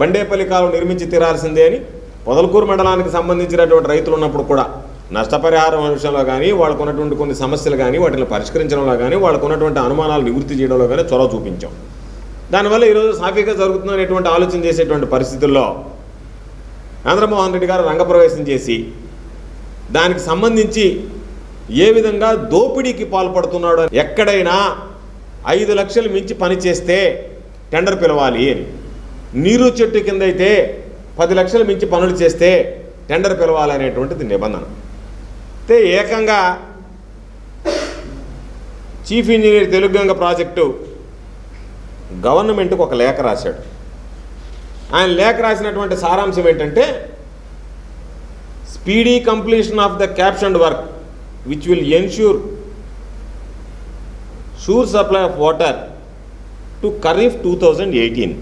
బండేపల్లి కాలువ నిర్మించి తీరాల్సిందే అని పొదలకూరు మండలానికి సంబంధించినటువంటి రైతులు ఉన్నప్పుడు కూడా నష్టపరిహారం విషయంలో కానీ వాళ్ళకు ఉన్నటువంటి కొన్ని సమస్యలు కానీ వాటిని పరిష్కరించడంలో కానీ వాళ్ళకు ఉన్నటువంటి అనుమానాలు నివృత్తి చేయడంలో కానీ చొరవ చూపించాం. దానివల్ల ఈరోజు సాఫీగా జరుగుతుందనేటువంటి ఆలోచన చేసేటువంటి పరిస్థితుల్లో చంద్రమోహన్ రెడ్డి గారు రంగప్రవేశం చేసి దానికి సంబంధించి ఏ విధంగా దోపిడీకి పాల్పడుతున్నాడు ఎక్కడైనా ఐదు లక్షలు మించి పని చేస్తే టెండర్ పిలవాలి అని. నీరు చెట్టు కింద అయితే పది లక్షలు మించి పనులు చేస్తే టెండర్ పిలవాలనేటువంటిది నిబంధన. అయితే ఏకంగా చీఫ్ ఇంజనీర్ తెలుగుగంగ ప్రాజెక్టు గవర్నమెంట్కి ఒక లేఖ రాశాడు. ఆయన లేఖ రాసినటువంటి సారాంశం ఏంటంటే speedy completion of the captioned work which will ensure sure supply of water to kharif two thousand eighteen.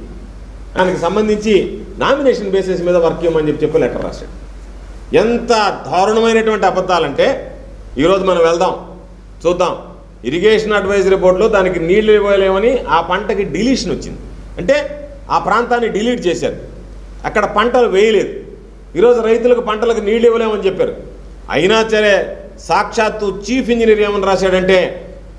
దానికి సంబంధించి నామినేషన్ బేసిస్ మీద వర్క్ ఇవ్వమని చెప్పి చెప్పి లెటర్ రాశాడు. ఎంత దారుణమైనటువంటి అబద్ధాలంటే ఈరోజు మనం వెళ్దాం చూద్దాం. ఇరిగేషన్ అడ్వైజరీ బోర్డులో దానికి నీళ్ళు ఇవ్వలేమని ఆ పంటకి డిలీషన్ వచ్చింది. అంటే ఆ ప్రాంతాన్ని డిలీట్ చేశారు. అక్కడ పంటలు వేయలేదు. ఈరోజు రైతులకు పంటలకు నీళ్ళు ఇవ్వలేమని చెప్పారు. అయినా సరే సాక్షాత్తు చీఫ్ ఇంజనీర్ ఏమని రాశాడంటే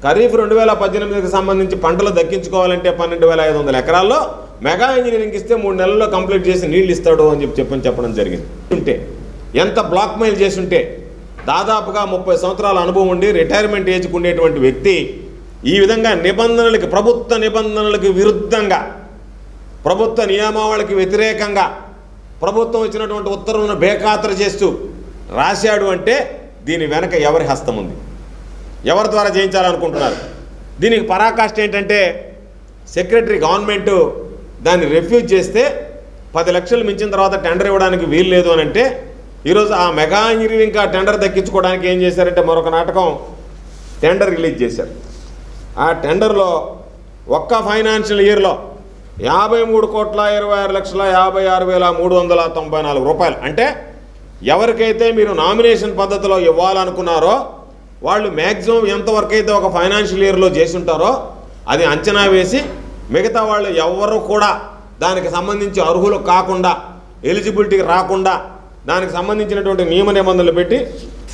ఖరీఫ్ రెండు వేల పద్దెనిమిదికి సంబంధించి పంటలు దక్కించుకోవాలంటే పన్నెండు వేల ఐదు వందల ఎకరాల్లో మెగా ఇంజనీరింగ్ ఇస్తే మూడు నెలల్లో కంప్లీట్ చేసి నీళ్ళు ఇస్తాడు అని చెప్పి చెప్పని చెప్పడం జరిగింది. ఉంటే ఎంత బ్లాక్ మెయిల్ చేసి ఉంటే దాదాపుగా ముప్పై సంవత్సరాల అనుభవం ఉండి రిటైర్మెంట్ ఏజ్కి ఉండేటువంటి వ్యక్తి ఈ విధంగా నిబంధనలకి ప్రభుత్వ నిబంధనలకు విరుద్ధంగా ప్రభుత్వ నియమావళికి వ్యతిరేకంగా ప్రభుత్వం ఇచ్చినటువంటి ఉత్తర్వులను బేఖాతరు చేస్తూ రాశాడు అంటే దీని వెనక ఎవరి హస్తం ఉంది? ఎవరి ద్వారా చేయించాలనుకుంటున్నారు దీనికి పరాకాష్ట ఏంటంటే సెక్రటరీ గవర్నమెంట్ దాన్ని రెఫ్యూజ్ చేస్తే పది లక్షలు మించిన తర్వాత టెండర్ ఇవ్వడానికి వీలు లేదు అని అంటే ఈరోజు ఆ మెగా ఇంజనీరింగ్ ఆ టెండర్ దక్కించుకోవడానికి ఏం చేశారంటే మరొక నాటకం టెండర్ రిలీజ్ చేశారు. ఆ టెండర్లో ఒక్క ఫైనాన్షియల్ ఇయర్లో యాభై మూడు కోట్ల ఇరవై ఆరు లక్షల యాభై ఆరు వేల మూడు వందల తొంభై నాలుగు రూపాయలు. అంటే ఎవరికైతే మీరు నామినేషన్ పద్ధతిలో ఇవ్వాలనుకున్నారో వాళ్ళు మ్యాక్సిమం ఎంతవరకు అయితే ఒక ఫైనాన్షియల్ ఇయర్లో చేసి ఉంటారో అది అంచనా వేసి మిగతా వాళ్ళు ఎవరు కూడా దానికి సంబంధించి అర్హులు కాకుండా ఎలిజిబిలిటీకి రాకుండా దానికి సంబంధించినటువంటి నియమ నిబంధనలు పెట్టి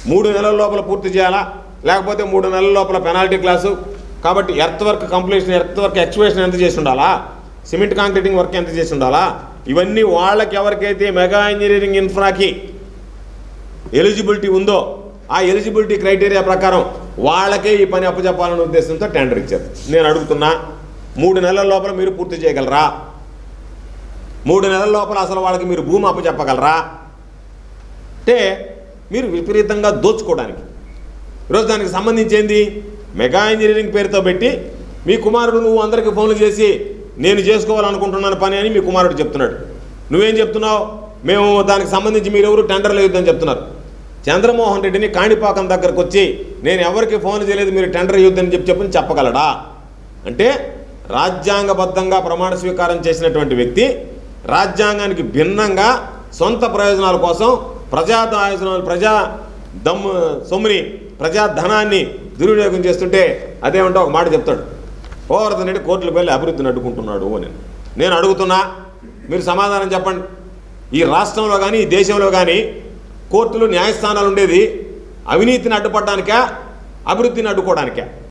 మూడు నెలల లోపల పూర్తి చేయాలా? లేకపోతే మూడు నెలల లోపల పెనాల్టీ క్లాసు? కాబట్టి earth work completion earth work excavation ఎంత చేసి ఉండాలా? సిమెంట్ కాంక్రీటింగ్ వర్క్ ఎంత చేసి ఉండాలా? ఇవన్నీ వాళ్ళకి ఎవరికైతే మెగా ఇంజనీరింగ్ ఇన్ఫ్రాకి ఎలిజిబిలిటీ ఉందో ఆ ఎలిజిబిలిటీ క్రైటీరియా ప్రకారం వాళ్ళకే ఈ పని అప్పచెప్పాలనే ఉద్దేశంతో టెండర్ ఇచ్చారు. నేను అడుగుతున్నా మూడు నెలల లోపల మీరు పూర్తి చేయగలరా? మూడు నెలల లోపల అసలు వాళ్ళకి మీరు భూమి అప్పచెప్పగలరా అంటే మీరు విపరీతంగా దోచుకోవడానికి. ఈరోజు దానికి సంబంధించి ఏంది? మెగా ఇంజనీరింగ్ పేరుతో పెట్టి మీ కుమారుడు నువ్వు అందరికీ ఫోన్లు చేసి నేను చేసుకోవాలనుకుంటున్నాను పని అని మీ కుమారుడు చెప్తున్నాడు. నువ్వేం చెప్తున్నావు? మేము దానికి సంబంధించి మీరెవరు టెండర్ లేదని చెప్తున్నారు. చంద్రమోహన్ రెడ్డిని కాణిపాకం దగ్గరకు వచ్చి నేను ఎవరికి ఫోన్ చేయలేదు మీరు టెండర్ ఇవ్వద్దని చెప్పి చెప్పని చెప్పగలడా? అంటే రాజ్యాంగబద్ధంగా ప్రమాణ స్వీకారం చేసినటువంటి వ్యక్తి రాజ్యాంగానికి భిన్నంగా సొంత ప్రయోజనాల కోసం ప్రజా ప్రయోజనాలు ప్రజా దమ్ము సొమ్ముని ప్రజా ధనాన్ని దుర్వినియోగం చేస్తుంటే అదేమంటే ఒక మాట చెప్తాడు. ఓవరతన్ రెడ్డి కోర్టులకు వెళ్ళి అభివృద్ధిని అడ్డుకుంటున్నాడు అని. నేను అడుగుతున్నా మీరు సమాధానం చెప్పండి. ఈ రాష్ట్రంలో కానీ ఈ దేశంలో కానీ కోర్టులు న్యాయస్థానాలు ఉండేది అవినీతిని అడ్డుపడడానికా అభివృద్ధిని అడ్డుకోవడానికా?